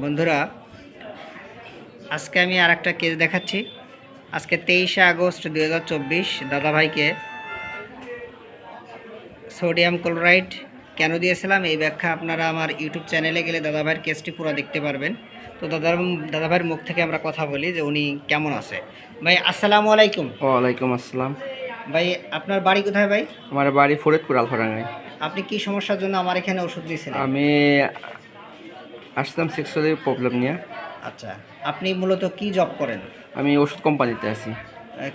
বন্ধুরা আজকে আমি আর একটা কেস দেখাচ্ছি। আজকে তেইশে আগস্ট দু হাজার চব্বিশ দাদাভাইকে সোডিয়াম ক্লোরাইড কেন দিয়েছিলাম? এই ব্যাখ্যা আপনারা আমার ইউটিউব চ্যানেলে গেলে দাদাভাইয়ের কেসটি পুরো দেখতে পারবেন। তো দাদার দাদাভাইয়ের মুখ থেকে আমরা কথা বলি যে উনি কেমন আছে। ভাই আসসালামু আলাইকুম। ওয়ালাইকুম আসসালাম। ভাই আপনার বাড়ি কোথায় ভাই? আমার বাড়ি ফরিদপুর আলফাডাঙ্গায়। আপনি কি সমস্যার জন্য আমার এখানে ওষুধ দিয়েছিলেন? আমি আসলাম সেক্সুয়ালি প্রবলেম নিয়ে। আচ্ছা আপনি মূলত কি জব করেন? আমি ওষুধ কোম্পানিতে আছি।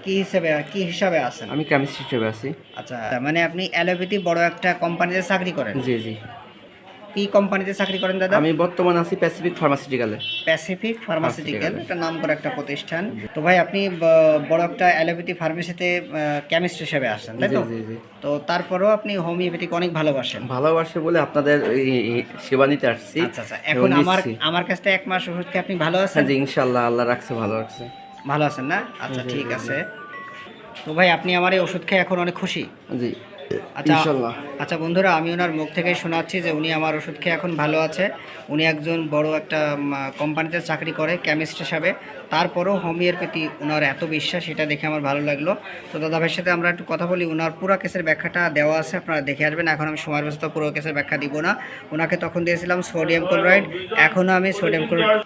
কি হিসেবে কি হিসাবে আছেন? আমি কেমিস্ট হিসেবে আছি। আচ্ছা মানে আপনি অ্যালোপ্যাথি বড় একটা কোম্পানিতে চাকরি করেন? জি জি। কি কোম্পানিতে চাকরি করেন দাদা? আমি বর্তমানে আছি প্যাসিফিক ফার্মাসিউটিক্যালে প্যাসিফিক ফার্মাসিউটিক্যাল। একটা নাম করা একটা প্রতিষ্ঠান। তো ভাই আপনি বড় একটা অ্যালোপ্যাথি ফার্মেসিতে কেমিস্ট হিসেবে আসেন তাই তো? তো তারপরেও আপনি হোমিওপ্যাথিক অনেক ভালোবাসেন। ভালোবাসে বলে আপনাদের সেবা নিতে আসছি। আচ্ছা আচ্ছা এখন আমার। আমার কাছ থেকে এক মাস ওষুধ খেয়ে আপনি ভালো আছেন? হ্যাঁ জি ইনশাল্লাহ আল্লাহ রাখছে ভালো রাখছে। ভালো আছেন না? আচ্ছা ঠিক আছে। তো ভাই আপনি আমার এই ওষুধ খেয়ে এখন অনেক খুশি? জি। ইনশাল্লাহ। আচ্ছা বন্ধুরা আমি ওনার মুখ থেকে শোনাচ্ছি যে উনি আমার ওষুধ খেয়ে এখন ভালো আছে। উনি একজন বড় একটা কোম্পানিতে চাকরি করে কেমিস্ট হিসাবে। তারপরেও হোমিওর প্রতি ওনার এত বিশ্বাস এটা দেখে আমার ভালো লাগল। তো দাদা ভাইয়ের সাথে আমরা একটু কথা বলি। ওনার পুরো কেসের ব্যাখ্যাটা দেওয়া আছে আপনারা দেখে আসবেন। এখন আমি সময় ব্যস্ত পুরো কেসের ব্যাখ্যা দিব না। ওনাকে তখন দিয়েছিলাম সোডিয়াম ক্লোরাইড এখনও আমি সোডিয়াম ক্লোরাইড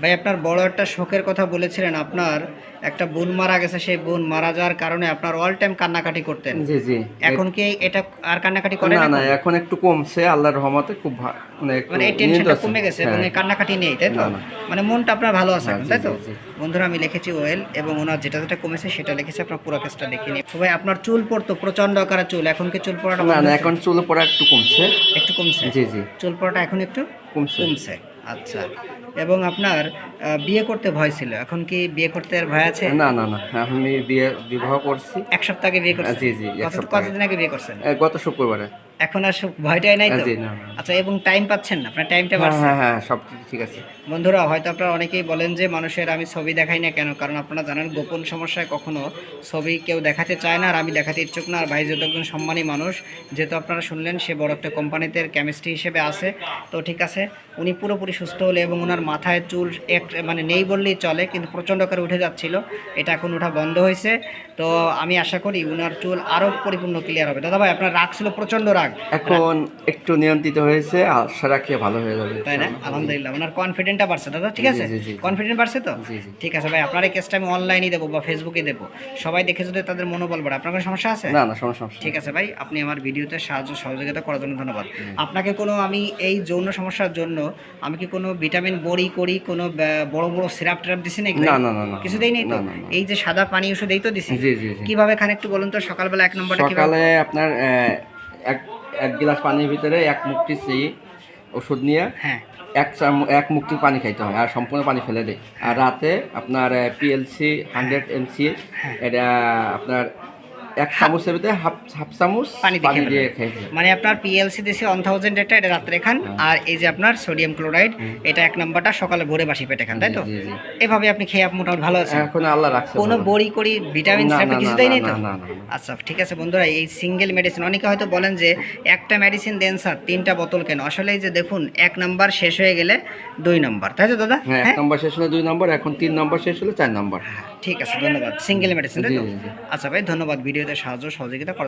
ভাই আপনার বড় একটা শোকের কথা বলেছিলেন আপনার। একটা বোন মারা গেছে সেই বোন মারা যাওয়ার কারণে আপনার অল টাইম কান্নাকাটি করতেন। জি জি। এখন কি এটা আর কান্নাকাটি করেন না না এখন? একটু কমছে আল্লাহর রহমতে খুব মানে একটু মানে এই টেনশনটা কমে গেছে এবং হ্যাঁ। কান্নাকাটি নেই তাই তো। মানে মনটা আপনার ভালো আছে হ্যাঁ, তাই তো। বন্ধুরা আমি লিখেছি ওয়েল এবং ওনার যেটা যেটা কমেছে সেটা লিখেছি আপনার পুরো কেসটা দেখে নিই ভাই আপনার চুল পড়তো প্রচণ্ড আকারে চুল এখন কি চুল পড়াটা না না এখন চুল পড়া একটু কমছে। একটু কমছে? জি জি। চুল পড়াটা এখন একটু কমছে। কমছে। আচ্ছা। এবং আপনার বিয়ে করতে ভয় ছিল। এখন কি বিয়ে করতে আর ভয় আছে? না না না। আমি বিয়ে বিবাহ করছি। এক সপ্তাহ আগে বিয়ে করছি জি, জি। কতদিন আগে বিয়ে করছেন? গত শুক্রবারে। এখন আর ভয়টাই নাই তো। আচ্ছা এবং টাইম পাচ্ছেন না আপনার টাইমটা হ্যাঁ বাড়ছে। হ্যাঁ হ্যাঁ সব ঠিক আছে। বন্ধুরা হয়তো আপনারা অনেকেই বলেন যে মানুষের আমি ছবি দেখাই না কেন? কারণ আপনারা জানেন গোপন সমস্যায় কখনো ছবি কেউ দেখাতে চায় না আর আমি দেখাতে ইচ্ছুক না। আর ভাই যেহেতু একজন সম্মানী মানুষ যেহেতু আপনারা শুনলেন সে বড় একটা কোম্পানিতে কেমিস্ট্রি হিসেবে আছে। তো ঠিক আছে উনি পুরোপুরি সুস্থ হলে এবং ওনার মাথায় চুল এক মানে নেই বললেই চলে কিন্তু প্রচণ্ড করে উঠে যাচ্ছিল। এটা এখন ওঠা বন্ধ হয়েছে। তো আমি আশা করি ওনার চুল আরও পরিপূর্ণ ক্লিয়ার হবে। দাদা ভাই আপনার রাগ ছিল প্রচণ্ড রাগ। এখন একটু নিয়ন্ত্রিত হয়েছে আশা রাখি ভালো হয়ে যাবে। তাই না? আলহামদুলিল্লাহ। ওনার কনফিডেন্টটা বাড়ছে। দাদা ঠিক আছে। কনফিডেন্ট বাড়ছে তো। ঠিক আছে ভাই আপনার এই কেসটা আমি অনলাইনে দেবো বা ফেসবুকে দেবো। সবাই দেখে যদি তাদের মনোবল বাড়ে আপনার কোনো সমস্যা আছে? না না সমস্যা ঠিক আছে ভাই আপনি আমার ভিডিওতে সাহায্য সহযোগিতা করার জন্য ধন্যবাদ। আপনাকে কোনো আমি এই যৌন সমস্যার জন্য আমি কি কোনো ভিটামিন বড়ি করি কোনো বড় বড় সিরাপ টিরাপ দিছি নাকি? না না না কিছু দেই নাই তো। এই যে সাদা পানি ওষুধ এই তো দিছি। কীভাবে খান একটু বলুন তো? সকালবেলা এক নম্বরটা কীভাবে সকালে আপনার এক এক গ্লাস পানির ভিতরে এক মুক্তি সেই ওষুধ নিয়ে হ্যাঁ। এক এক মুক্তি পানি খাইতে হয় আর সম্পূর্ণ পানি ফেলে দেয়। আর রাতে আপনার পিএলসি হান্ড্রেড এমসি এটা আপনার এক চামচের ভিতরে হাফ হাফ চামচ পানি দিয়ে। মানে আপনার পিএলসি দিছে ওয়ান থাউজেন্ড এটা এটা রাত্রে খান আর এই যে আপনার সোডিয়াম ক্লোরাইড এটা এক নম্বরটা সকালে ভোরে বাসি পেটে খান তাই তো। এভাবে আপনি খেয়ে মোটামুটি ভালো আছেন। এখন আল্লাহ রাখছে কোনো বড়ি করি ভিটামিন সিরাপ কিছু দেয় নাই তো। আচ্ছা ঠিক আছে বন্ধুরা এই সিঙ্গেল মেডিসিন অনেকে হয়তো বলেন যে একটা মেডিসিন দেন স্যার তিনটা বোতল কেন? আসলে এই যে দেখুন এক নাম্বার শেষ হয়ে গেলে দুই নাম্বার তাই তো দাদা? হ্যাঁ এক হ্যাঁ? নম্বর শেষ হলে দুই নম্বর এখন তিন নম্বর শেষ হলে চার নম্বর। ঠিক আছে ধন্যবাদ। Single medicine. আচ্ছা ভাই ধন্যবাদ। ভিডিওতে সাহায্য সহযোগিতা করার